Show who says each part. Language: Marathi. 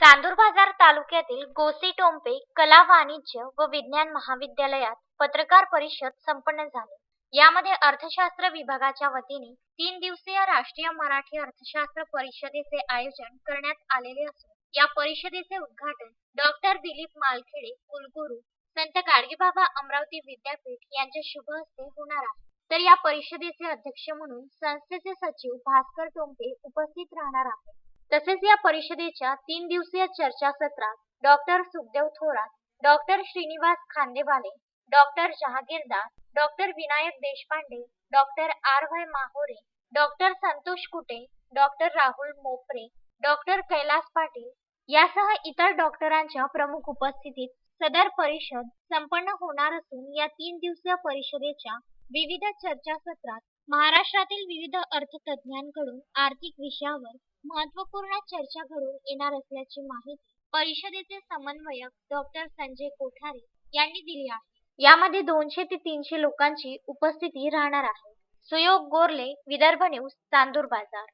Speaker 1: चांदूरबाजार बाजार तालुक्यातील गोसीटोंपे कला वाणिज्य व विज्ञान महाविद्यालयात पत्रकार परिषद संपन्न झाली. यामध्ये अर्थशास्त्र विभागाच्या वतीने तीन दिवसीय राष्ट्रीय मराठी अर्थशास्त्र परिषदेचे आयोजन करण्यात आलेले असून या परिषदेचे उद्घाटन डॉक्टर दिलीप मालखेडे कुलगुरू संत गाडगेबाबा अमरावती विद्यापीठ यांच्या शुभ हस्ते होणार आहे. तर या परिषदेचे अध्यक्ष म्हणून संस्थेचे सचिव भास्कर टोंपे उपस्थित राहणार आहेत. तसेच या परिषदेच्या तीन दिवसीय चर्चासत्रात doctor Sukhdev Thorat doctor Shrinivas Khandewale doctor Jahagirdar doctor Vinayak Deshpande doctor R Y Mahore doctor Santosh Kute doctor Rahul Mopare doctor Kailas Patil यासह इतर डॉक्टरांच्या प्रमुख उपस्थितीत सदर परिषद संपन्न होणार असून या तीन दिवसीय परिषदेच्या विविध चर्चासत्रात महाराष्ट्रातील विविध अर्थतज्ञांकडून आर्थिक विषयावर महत्त्वपूर्ण चर्चा घडून येणार असल्याची माहिती परिषदेचे समन्वयक डॉक्टर संजय कोठारे यांनी दिली आहे. यामध्ये दोनशे ते तीनशे लोकांची उपस्थिती राहणार आहे. सुयोग गोरले विदर्भ न्यूज चांदूर बाजार.